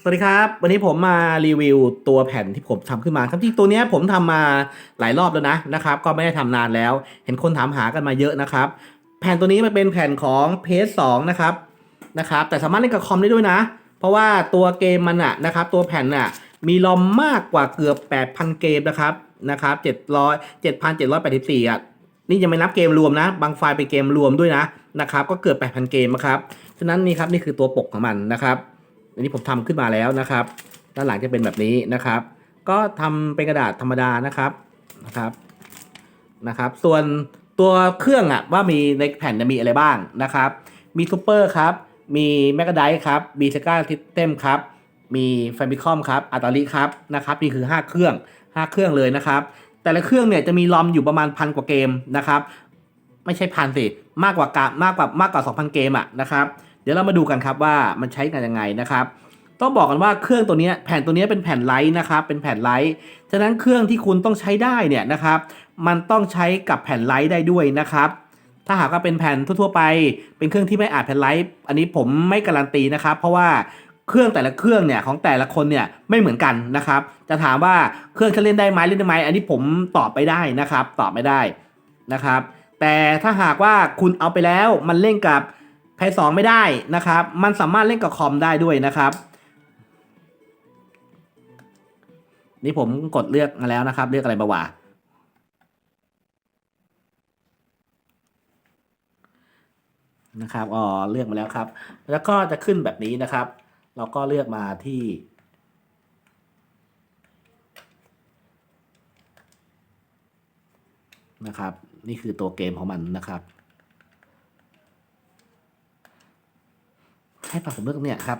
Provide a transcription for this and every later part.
สวัสดีครับ วันนี้ผมมารีวิวตัวแผ่นที่ผมทำขึ้นมาครับที่ตัวนี้ผมทำมาหลายรอบแล้วนะนะครับ ก็ไม่ได้ทำนานแล้ว เห็นคนถามหากันมาเยอะนะครับ แผ่นตัวนี้มันเป็นแผ่นของเพจสองนะครับนะครับ แต่สามารถเล่นกับคอมได้ด้วยนะ เพราะว่าตัวเกมมันอะนะครับ ตัวแผ่นน่ะมีรอมมากกว่าเกือบ 8,000 เกมนะครับนะครับ700 7,784อะนี่ยังไม่นับเกมรวมนะ บางไฟล์เป็นเกมรวมด้วยนะนะครับ ก็เกือบ 8,000 เกมนะครับฉะนั้นนี่ครับนี่คือตัวปกของมันนะครับ อันนี้ผมทำขึ้นมาแล้วนะครับ ด้านหลังจะเป็นแบบนี้นะครับ ก็ทำเป็นกระดาษธรรมดานะครับนะครับนะครับ ส่วนตัวเครื่องอะว่ามีในแผ่นจะมีอะไรบ้างนะครับ มีซูเปอร์ครับมีแมกกาไดครับมีเซกาทิเต็มครับมีแฟมิคอมครับอัตาลีครับนะครับนี่คือ 5 เครื่อง 5 เครื่องเลยนะครับ แต่ละเครื่องเนี่ยจะมีลอมอยู่ประมาณพันกว่าเกมนะครับ ไม่ใช่พันสิมากกว่ากามากกว่ามากกว่า 2,000 เกมอะนะครับ เดี๋ยวเรามาดูกันครับว่ามันใช้กันยังไงนะครับ ต้องบอกกันว่าเครื่องตัวนี้แผ่นตัวนี้เป็นแผ่นไลท์นะครับเป็นแผ่นไลท์ฉะนั้นเครื่องที่คุณต้องใช้ได้เนี่ยนะครับ มันต้องใช้กับแผ่นไลท์ได้ด้วยนะครับถ้าหากว่าเป็นแผ่นทั่วๆไป เป็นเครื่องที่ไม่อาจแผ่นไลท์อันนี้ผมไม่การันตีนะครับ เพราะว่าเครื่องแต่ละเครื่องเนี่ยของแต่ละคนเนี่ยไม่เหมือนกันนะครับ จะถามว่าเครื่องจะเล่นได้ไหมเล่นได้ไหมอันนี้ผมตอบไปได้นะครับ ตอบไม่ได้นะครับ แต่ถ้าหากว่าคุณเอาไปแล้วมันเล่นกับ แพสองไม่ได้นะครับ มันสามารถเล่นกับคอมได้ด้วยนะครับ นี่ผมกดเลือกมาแล้วนะครับ เลือกอะไรบาวานะครับ อ๋อ เลือกมาแล้วครับ แล้วก็จะขึ้นแบบนี้นะครับ เราก็เลือกมาที่ นะครับ นี่คือตัวเกมของมันนะครับ ให้ปรับผมเลือกเนี้ยครับ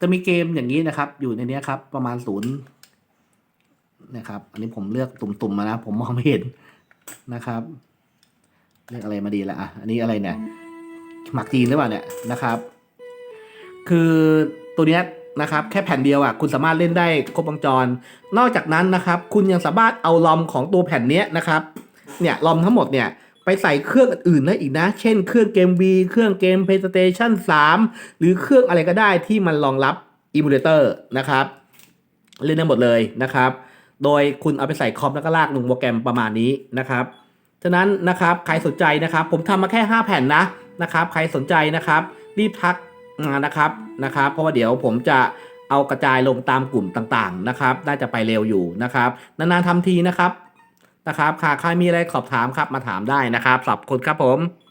จะมีเกมอย่างนี้นะครับ อยู่ในนี้ครับ ประมาณศูนย์นะครับ อันนี้ผมเลือกตุ่มๆมานะ ผมมองไม่เห็นนะครับ เลือกอะไรมาดีละอะ อันนี้อะไรเนี่ย หมักจีนหรือเปล่าเนี่ยนะครับ คือตัวเนี้ยนะครับ แค่แผ่นเดียวอะ คุณสามารถเล่นได้ครบวงจร นอกจากนั้นนะครับ คุณยังสามารถเอาลอมของตัวแผ่นเนี้ยนะครับ เนี่ยลอมทั้งหมดเนี่ย ไปใส่เครื่องอื่นได้อีกนะ เช่นเครื่องเกม V เครื่องเกม PlayStation 3 หรือเครื่องอะไรก็ได้ที่มันรองรับ Emulator นะครับ เล่นได้หมดเลยนะครับ โดยคุณเอาไปใส่คอมแล้วก็ลากลงโปรแกรมประมาณนี้นะครับ ฉะนั้นนะครับใครสนใจนะครับ ผมทำมาแค่ 5 แผ่นนะนะครับ ใครสนใจนะครับ รีบทักมานะครับนะครับ เพราะว่าเดี๋ยวผมจะเอากระจายลงตามกลุ่มต่างๆนะครับ น่าจะไปเร็วอยู่นะครับ นานๆทำทีนะครับ นะครับหากใครมีอะไรสอบถามครับมาถามได้นะครับขอบคุณครับผม